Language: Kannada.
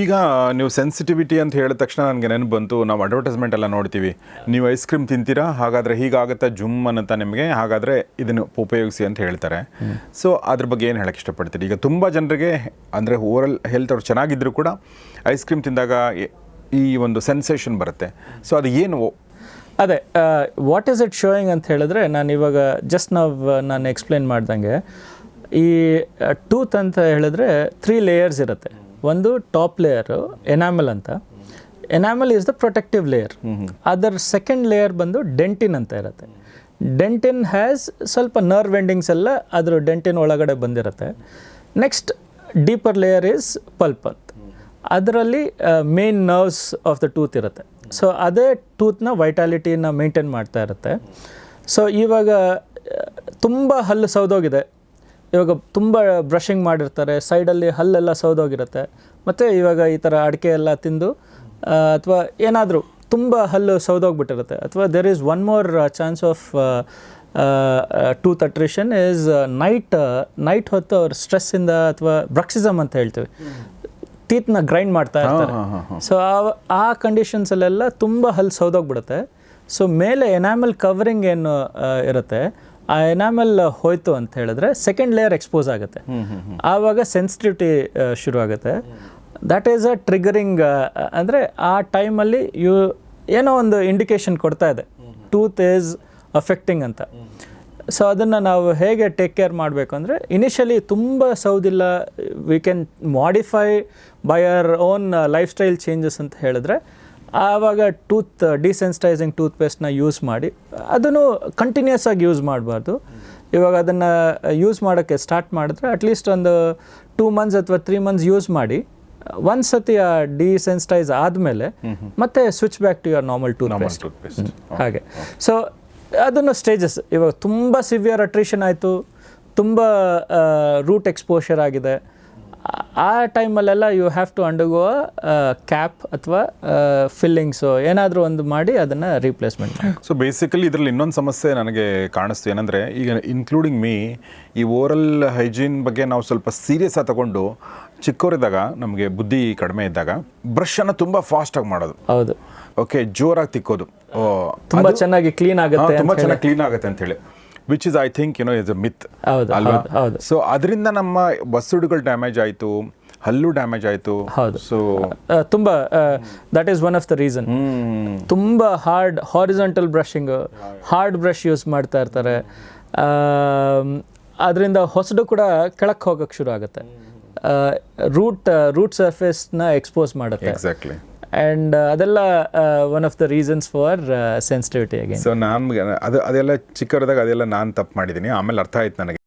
ಈಗ ನೀವು ಸೆನ್ಸಿಟಿವಿಟಿ ಅಂತ ಹೇಳಿದ ತಕ್ಷಣ ನನಗೆ ನೆನಪು ಬಂತು. ನಾವು ಅಡ್ವರ್ಟೈಸ್ಮೆಂಟ್ ಎಲ್ಲ ನೋಡ್ತೀವಿ. ನೀವು ಐಸ್ ಕ್ರೀಮ್ ತಿಂತೀರಾ? ಹಾಗಾದರೆ ಹೀಗಾಗುತ್ತೆ ಜುಮ್ ಅನ್ನಂತ ನಿಮಗೆ. ಹಾಗಾದರೆ ಇದನ್ನು ಉಪಯೋಗಿಸಿ ಅಂತ ಹೇಳ್ತಾರೆ. ಸೊ ಅದ್ರ ಬಗ್ಗೆ ಏನು ಹೇಳಕ್ಕೆ ಇಷ್ಟಪಡ್ತೀರಿ? ಈಗ ತುಂಬ ಜನರಿಗೆ, ಅಂದರೆ ಓವರಲ್ ಹೆಲ್ತ್ ಅವ್ರು ಚೆನ್ನಾಗಿದ್ದರೂ ಕೂಡ ಐಸ್ ಕ್ರೀಮ್ ತಿಂದಾಗ ಈ ಒಂದು ಸೆನ್ಸೇಷನ್ ಬರುತ್ತೆ. ಸೊ ಅದು ಏನು ಅದೇ ವಾಟ್ ಈಸ್ ಇಟ್ ಶೋಯಿಂಗ್ ಅಂತ ಹೇಳಿದ್ರೆ ನಾನು ಇವಾಗ ಜಸ್ಟ್ ನಾವು ನಾನು ಎಕ್ಸ್ಪ್ಲೇನ್ ಮಾಡ್ದಂಗೆ. ಈ ಟೂತ್ ಅಂತ ಹೇಳಿದ್ರೆ ತ್ರೀ ಲೇಯರ್ಸ್ ಇರುತ್ತೆ. ಒಂದು ಟಾಪ್ ಲೇಯರು ಎನಾಮಲ್ ಅಂತ. Enamel is the protective layer ಅದರ ಸೆಕೆಂಡ್ ಲೇಯರ್ ಬಂದು ಡೆಂಟಿನ್ ಅಂತ ಇರುತ್ತೆ. ಡೆಂಟಿನ್ ಹ್ಯಾಸ್ ಸ್ವಲ್ಪ ನರ್ವ್ ಎಂಡಿಂಗ್ಸ್ ಎಲ್ಲ ಅದರ ಡೆಂಟಿನ್ ಒಳಗಡೆ ಬಂದಿರುತ್ತೆ. Next deeper layer is pulp ಅಂತ. ಅದರಲ್ಲಿ main nerves of the tooth ಇರುತ್ತೆ. ಸೊ ಅದೇ ಟೂತ್ನ ವೈಟಾಲಿಟಿನ ಮೇಂಟೈನ್ ಮಾಡ್ತಾ ಇರುತ್ತೆ. ಸೊ ಇವಾಗ ತುಂಬ ಹಲ್ಲು ಸೌದೋಗಿದೆ ಇವಾಗ ತುಂಬ ಬ್ರಷಿಂಗ್ ಮಾಡಿರ್ತಾರೆ ಸೈಡಲ್ಲಿ ಹಲ್ಲೆಲ್ಲ ಸೌದೋಗಿರುತ್ತೆ. ಮತ್ತು ಇವಾಗ ಈ ಥರ ಅಡಿಕೆ ಎಲ್ಲ ತಿಂದು ಅಥವಾ ಏನಾದರೂ ತುಂಬ ಹಲ್ಲು ಸೌದೋಗ್ಬಿಟ್ಟಿರುತ್ತೆ. ಅಥವಾ there is one more chance of tooth attrition is night night ಹೊತ್ತು ಅವ್ರ ಸ್ಟ್ರೆಸ್ಸಿಂದ ಅಥವಾ ಬ್ರಕ್ಸಿಸಮ್ ಅಂತ ಹೇಳ್ತೀವಿ. ಟೀತ್ನ ಗ್ರೈಂಡ್ ಮಾಡ್ತಾ ಇರ್ತಾರೆ. ಸೊ ಆ ಕಂಡೀಷನ್ಸಲ್ಲೆಲ್ಲ ತುಂಬ ಹಲ್ಲು ಸೌದೋಗ್ಬಿಡುತ್ತೆ. ಸೊ ಮೇಲೆ ಎನಾಮಲ್ ಕವರಿಂಗ್ ಏನು ಇರುತ್ತೆ ಆ ಎನಾಮೆಲ್ ಹೋಯ್ತು ಅಂತ ಹೇಳಿದ್ರೆ ಸೆಕೆಂಡ್ ಲೇಯರ್ ಎಕ್ಸ್ಪೋಸ್ ಆಗುತ್ತೆ. ಆವಾಗ ಸೆನ್ಸಿಟಿವಿಟಿ ಶುರು ಆಗುತ್ತೆ ದಟ್ ಈಸ್ ಅ ಟ್ರಿಗರಿಂಗ್ ಅಂದರೆ ಆ ಟೈಮಲ್ಲಿ ಯು ಏನೋ ಒಂದು ಇಂಡಿಕೇಶನ್ ಕೊಡ್ತಾ ಇದೆ. ಟೂತ್ ಈಸ್ ಅಫೆಕ್ಟಿಂಗ್ ಅಂತ. ಸೊ ಅದನ್ನು ನಾವು ಹೇಗೆ ಟೇಕ್ ಕೇರ್ ಮಾಡಬೇಕು ಅಂದರೆ ಇನಿಷಿಯಲಿ ತುಂಬ ಸೌದಿಲ್ಲ. We can modify by our own life style changes ಅಂತ ಹೇಳಿದ್ರೆ ಆವಾಗ ಟೂತ್ ಡಿಸೆನ್ಸಿಟೈಸಿಂಗ್ ಟೂತ್ ಪೇಸ್ಟ್ನ ಯೂಸ್ ಮಾಡಿ ಅದನ್ನು ಕಂಟಿನ್ಯೂಸ್ ಆಗಿ ಯೂಸ್ ಮಾಡಬಾರ್ದು. ಇವಾಗ ಅದನ್ನು ಯೂಸ್ ಮಾಡೋಕ್ಕೆ ಸ್ಟಾರ್ಟ್ ಮಾಡಿದ್ರೆ ಅಟ್ಲೀಸ್ಟ್ ಒಂದು ಟೂ ಮಂತ್ಸ್ ಅಥವಾ ತ್ರೀ ಮಂತ್ಸ್ ಯೂಸ್ ಮಾಡಿ ಒಂದು ಸತಿ ಆ ಡಿಸೆನ್ಸಿಟೈಸ್ ಆದಮೇಲೆ ಮತ್ತೆ switch back to your normal toothpaste ಹಾಗೆ. ಸೊ ಅದನ್ನು ಸ್ಟೇಜಸ್ ಇವಾಗ ತುಂಬ ಸಿವಿಯರ್ ಅಟ್ರಿಷನ್ ಆಯಿತು ತುಂಬ ರೂಟ್ ಎಕ್ಸ್ಪೋಷರ್ ಆಗಿದೆ. ಆ- ಟೈಮಲ್ಲೆಲ್ಲ you have to undergo cap ಅಥವಾ ಫಿಲ್ಲಿಂಗ್ಸು ಏನಾದರೂ ಒಂದು ಮಾಡಿ ಅದನ್ನು ರೀಪ್ಲೇಸ್ಮೆಂಟ್ ಸೊ ಬೇಸಿಕಲಿ ಇದರಲ್ಲಿ ಇನ್ನೊಂದು ಸಮಸ್ಯೆ ನನಗೆ ಕಾಣಿಸ್ತು. ಏನಂದರೆ ಈಗ ಇನ್ಕ್ಲೂಡಿಂಗ್ ಮೀ ಈ ಓರಲ್ ಹೈಜೀನ್ ಬಗ್ಗೆ ನಾವು ಸ್ವಲ್ಪ ಸೀರಿಯಸ್ ಆಗಿ ತಗೊಂಡು ಚಿಕ್ಕವರಿದ್ದಾಗ ನಮಗೆ ಬುದ್ಧಿ ಕಡಿಮೆ ಇದ್ದಾಗ ಬ್ರಷನ್ನು ತುಂಬ ಫಾಸ್ಟಾಗಿ ಮಾಡೋದು. ಹೌದು. ಓಕೆ ಜೋರಾಗಿ ತಿಕ್ಕೋದು. ತುಂಬ ಚೆನ್ನಾಗಿ ಕ್ಲೀನ್ ಆಗುತ್ತೆ ತುಂಬ ಚೆನ್ನಾಗಿ ಕ್ಲೀನ್ ಆಗುತ್ತೆ ಅಂತ ಹೇಳಿ. Which is I think you know is a myth ಅಲ್ವಾ. ಸೊ ಅದರಿಂದ ನಮ್ಮ ಬಸ್ಸುಡುಗಳು ಡ್ಯಾಮೇಜ್ ಆಯಿತು ಹಲ್ಲು ಡ್ಯಾಮೇಜ್ ಆಯಿತು. ಹೌದು. ಸೊ ತುಂಬ that is one of the reason ತುಂಬ hard horizontal brushing hard brush use ಮಾಡ್ತಾ ಇರ್ತಾರೆ. ಅದರಿಂದ ಹೊಸಡು ಕೂಡ ಕೆಳಕ್ಕೆ ಹೋಗೋಕ್ಕೆ ಶುರು ಆಗುತ್ತೆ. ರೂಟ್ ರೂಟ್ ಸರ್ಫೇಸ್ನ ಎಕ್ಸ್ಪೋಸ್ ಮಾಡುತ್ತೆ. ಎಕ್ಸಾಕ್ಟ್ಲಿ ಆ್ಯಂಡ್ ಅದೆಲ್ಲ one of the reasons for sensitivity again so ನಾನು ಅದು, ಅದೆಲ್ಲ ಚಿಕ್ಕವರದಾಗ ಅದೆಲ್ಲ ನಾನು ತಪ್ಪು ಮಾಡಿದ್ದೀನಿ ಆಮೇಲೆ ಅರ್ಥ ಆಯ್ತು ನನಗೆ.